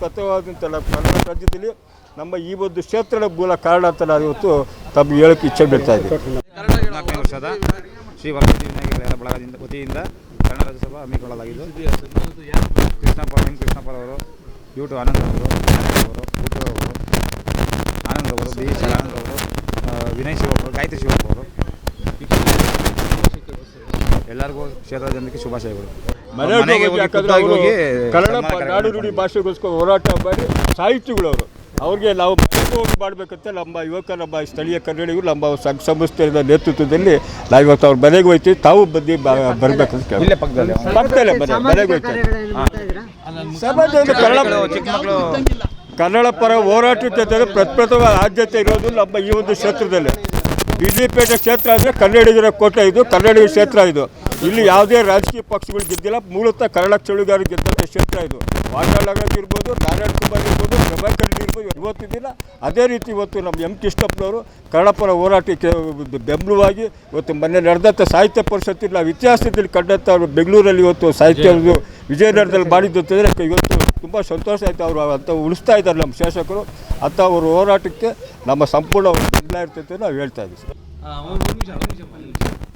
ಪ್ರಥಮವಾದಂಥ ಕನ್ನಡ ರಾಜ್ಯದಲ್ಲಿ ನಮ್ಮ ಈ ಒಂದು ಕ್ಷೇತ್ರದ ಮೂಲ ಕಾರಣ ಅಂತ ನಾನು ಇವತ್ತು ತಮ್ಮ ಹೇಳಕ್ಕೆ ಇಚ್ಛೆ ಬಿಡ್ತಾ ಇದ್ದೀನಿ ವರ್ಷದ ಶ್ರೀ ವರದಿ ವಿನಾಯಕರ ಬಳಗದಿಂದ ವತಿಯಿಂದ ಕನ್ನಡ ರಾಜ್ಯಸಭಾ ಹಮ್ಮಿಕೊಳ್ಳಲಾಗಿದ್ದು. ಕೃಷ್ಣಪ್ಪ ಎಂ ಕೃಷ್ಣಪ್ಪ ಅವರು, ಯು. ಆನಂದ್ ಅವರು ಅವರು ಆನಂದ್ ಅವರು, ಬಿ. ಎಸ್ ಆನಂದ್ ಅವರು ವಿನಯ್ ಶಿವಪ್ಪ ಗಾಯತ್ರಿ ಶಿವಪ್ಪ ಅವರು. ಎಲ್ಲರಿಗೂ ಕ್ಷೇತ್ರದ ಜನಕ್ಕೆ ಶುಭಾಶಯಗಳು ಮನೆಗೆ ಹೋಗಿ ಹೋಗಿ ಯಾಕಂದ್ರೆ ಅವರು ಕನ್ನಡ ನಾಡು ನುಡಿ. ಭಾಷೆಗೋಸ್ಕರ ಹೋರಾಟ ಮಾಡಿ ಸಾಹಿತಿಗಳು ಅವರು. ಅವ್ರಿಗೆ ನಾವು ಹೋಗಿ ಮಾಡಬೇಕಂತ ನಮ್ಮ ಯುವಕ ನಮ್ಮ ಸ್ಥಳೀಯ ಕನ್ನಡಿಗರು ನಮ್ಮ ಸಂಘ ಸಂಸ್ಥೆಯ ನೇತೃತ್ವದಲ್ಲಿ ನಾವು ಇವತ್ತು ಅವ್ರ ಮನೆಗೆ ಹೋಯ್ತೀವಿ. ತಾವು ಬಂದು ಕೇಳಿ ಪಕ್ಕದಲ್ಲಿ ಪಕ್ಕದಲ್ಲೇ ಮನೆ ಮನೆಗೆ ಹೋಗ್ತೀವಿ ಕನ್ನಡ ಕನ್ನಡ ಪರ ಹೋರಾಟ ಅಂತಂದ್ರೆ ಪ್ರಪ್ರಥಮ ಆದ್ಯತೆ ಇರೋದು ನಮ್ಮ ಈ ಒಂದು ಕ್ಷೇತ್ರದಲ್ಲಿ. ಬಿಜೆಪಿಯ ಕ್ಷೇತ್ರ ಅಂದರೆ ಕನ್ನಡಿಗರ ಕೋಟೆ ಇದು, ಕನ್ನಡಿಗರ ಕ್ಷೇತ್ರ ಇದು. ಇಲ್ಲಿ ಯಾವುದೇ ರಾಜಕೀಯ ಪಕ್ಷಗಳು ಗೆದ್ದಿಲ್ಲ, ಮೂಲತಃ ಕನ್ನಡ ಚಳುಗಾರರು ಗೆದ್ದಂಥ ಕ್ಷೇತ್ರ ಇದು. ವಾಟಾಳ್ ಇರ್ಬೋದು, ನಾರಾಯಣ ಕುಮಾರ್ ಇರ್ಬೋದು, ಪ್ರಭಾಕರ್ ಇರ್ಬೋದು, ಇವತ್ತು ದಿನ ಅದೇ ರೀತಿ ಇವತ್ತು ನಮ್ಮ ಎಂ ಕೃಷ್ಣಪ್ಪನವರು ಕನ್ನಡಪರ ಹೋರಾಟಕ್ಕೆ ಬೆಂಬಲವಾಗಿ ಇವತ್ತು ಮೊನ್ನೆ ನಡೆದಂಥ ಸಾಹಿತ್ಯ ಪರಿಷತ್ತಿನ ಇತಿಹಾಸದಲ್ಲಿ ಕಂಡಂಥ ಬೆಂಗಳೂರಲ್ಲಿ ಇವತ್ತು ಸಾಹಿತ್ಯ ವಿಜಯನಗರದಲ್ಲಿ ಮಾಡಿದ್ದು ಅಂತಂದರೆ ಇವತ್ತು ತುಂಬ ಸಂತೋಷ ಆಯಿತು ಅವರು ಅಂತ ಉಳಿಸ್ತಾ ಇದ್ದಾರೆ ನಮ್ಮ ಶಾಸಕರು. ಅಂತ ಅವ್ರ ಹೋರಾಟಕ್ಕೆ ನಮ್ಮ ಸಂಪೂರ್ಣ ಬೆಂಬಲ ಇರ್ತೈತೆ ಅಂತ ನಾವು ಹೇಳ್ತಾ ಇದ್ದೀವಿ. ಸರ್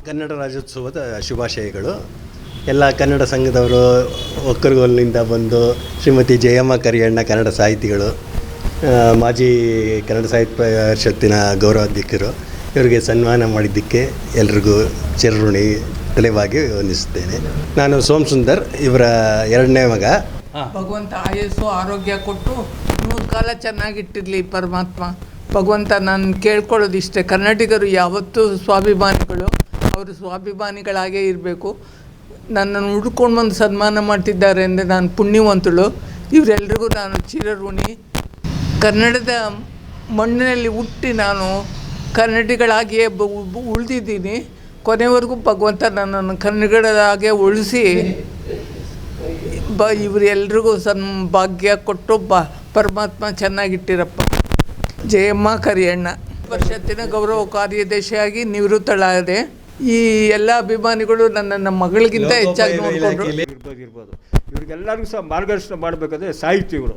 ಕನ್ನಡ ರಾಜ್ಯೋತ್ಸವದ ಶುಭಾಶಯಗಳು. ಎಲ್ಲ ಕನ್ನಡ ಸಂಘದವರು ಒಕ್ಕರ್ಗೋಲ್ನಿಂದ ಬಂದು ಶ್ರೀಮತಿ ಜಯಮ್ಮ ಕರಿಯಣ್ಣ ಕನ್ನಡ ಸಾಹಿತಿಗಳು ಮಾಜಿ ಕನ್ನಡ ಸಾಹಿತ್ಯ ಪರಿಷತ್ತಿನ ಗೌರವಾಧ್ಯಕ್ಷರು ಇವರಿಗೆ ಸನ್ಮಾನ ಮಾಡಿದ್ದಕ್ಕೆ ಎಲ್ರಿಗೂ ಚಿರಋಣಿ ತಲೆವಾಗಿ ವಂದಿಸುತ್ತೇನೆ. ನಾನು ಸೋಮ್ ಸುಂದರ್ ಇವರ ಎರಡನೇ ಮಗ. ಭಗವಂತ ಆಯಸ್ಸು, ಆರೋಗ್ಯ ಕೊಟ್ಟು ನೂರು ಕಾಲ ಚೆನ್ನಾಗಿಟ್ಟಿರಲಿ ಪರಮಾತ್ಮ. ಭಗವಂತ ನಾನು ಕೇಳ್ಕೊಳ್ಳೋದಿಷ್ಟೇ ಕನ್ನಡಿಗರು ಯಾವತ್ತೂ ಸ್ವಾಭಿಮಾನಿಗಳು, ಅವರು ಸ್ವಾಭಿಮಾನಿಗಳಾಗೇ ಇರಬೇಕು. ನನ್ನನ್ನು ಹುಡ್ಕೊಂಡು ಬಂದು ಸನ್ಮಾನ ಮಾಡ್ತಿದ್ದಾರೆ ಅಂದರೆ ನಾನು ಪುಣ್ಯವಂತಳು. ಇವರೆಲ್ರಿಗೂ ನಾನು ಚಿರಋಣಿ ಕನ್ನಡದ ಮಣ್ಣಿನಲ್ಲಿ ಹುಟ್ಟಿ ನಾನು ಕನ್ನಡಿಗಳಾಗಿಯೇ ಉಳಿದಿದ್ದೀನಿ. ಕೊನೆವರೆಗೂ ಭಗವಂತ ನನ್ನನ್ನು ಕನ್ನಡಗಳಾಗೆ ಉಳಿಸಿ ಬ ಇವರೆಲ್ರಿಗೂ ಸನ್ ಭಾಗ್ಯ ಕೊಟ್ಟು ಬ ಪರಮಾತ್ಮ ಚೆನ್ನಾಗಿಟ್ಟಿರಪ್ಪ. ಜಯಮ್ಮ ಕರಿಯಣ್ಣ. ಪರಿಷತ್ತಿನ ಗೌರವ ಕಾರ್ಯದರ್ಶಿಯಾಗಿ ನಿವೃತ್ತಳಾದೆ ಈ ಎಲ್ಲ ಅಭಿಮಾನಿಗಳು ನನ್ನ ಮಗಳಿಗಿಂತ ಹೆಚ್ಚಾಗಿ ನೋಡಿಕೊಂಡ್ರು. ಇರ್ಬೋದು ಇರ್ಬೋದು ಇವ್ರಿಗೆಲ್ಲರಿಗೂ ಸಹ ಮಾರ್ಗದರ್ಶನ ಮಾಡಬೇಕಂದ್ರೆ ಸಾಹಿತಿಗಳು.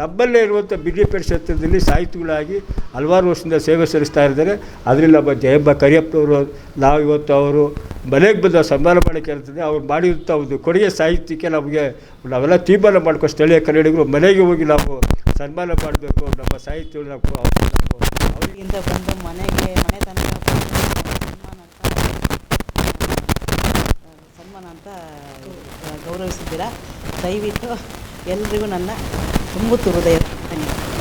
ನಮ್ಮಲ್ಲೇ ಇರುವಂಥ ಬಿ ಜೆ ಪಿ ಕ್ಷೇತ್ರದಲ್ಲಿ ಸಾಹಿತಿಗಳಾಗಿ ಹಲವಾರು ವರ್ಷದಿಂದ ಸೇವೆ ಸಲ್ಲಿಸ್ತಾ ಇದ್ದಾರೆ. ಅದರಲ್ಲಿ ನಮ್ಮ ಜಯಬ್ಬ ಕರಿಯಪ್ಪನವರು ನಾವು ಇವತ್ತು ಅವರು ಮನೆಗೆ ಬಂದ ಸನ್ಮಾನ ಮಾಡೋಕ್ಕೆ ಇರ್ತದೆ ಅವ್ರು ಮಾಡಿದಂಥ ಒಂದು ಕೊಡುಗೆ ಸಾಹಿತ್ಯಕ್ಕೆ ನಮಗೆ ನಾವೆಲ್ಲ ತೀರ್ಮಾನ ಮಾಡ್ಕೊ ಸ್ಥಳೀಯ ಕನ್ನಡಿಗರು ಮನೆಗೆ ಹೋಗಿ ನಾವು ಸನ್ಮಾನ ಮಾಡಬೇಕು. ನಮ್ಮ ಸಾಹಿತ್ಯ ಅವರಿಗಿಂತ ಬಂದು ಮನೆಗೆ ಮನೆತನ ಸನ್ಮಾನ ಅಂತ ಗೌರವಿಸಿದ್ದೀರಾ? ದಯವಿಟ್ಟು ಎಲ್ರಿಗೂ ನನ್ನ ತುಂಬು ಹೃದಯ ಧನ್ಯವಾದ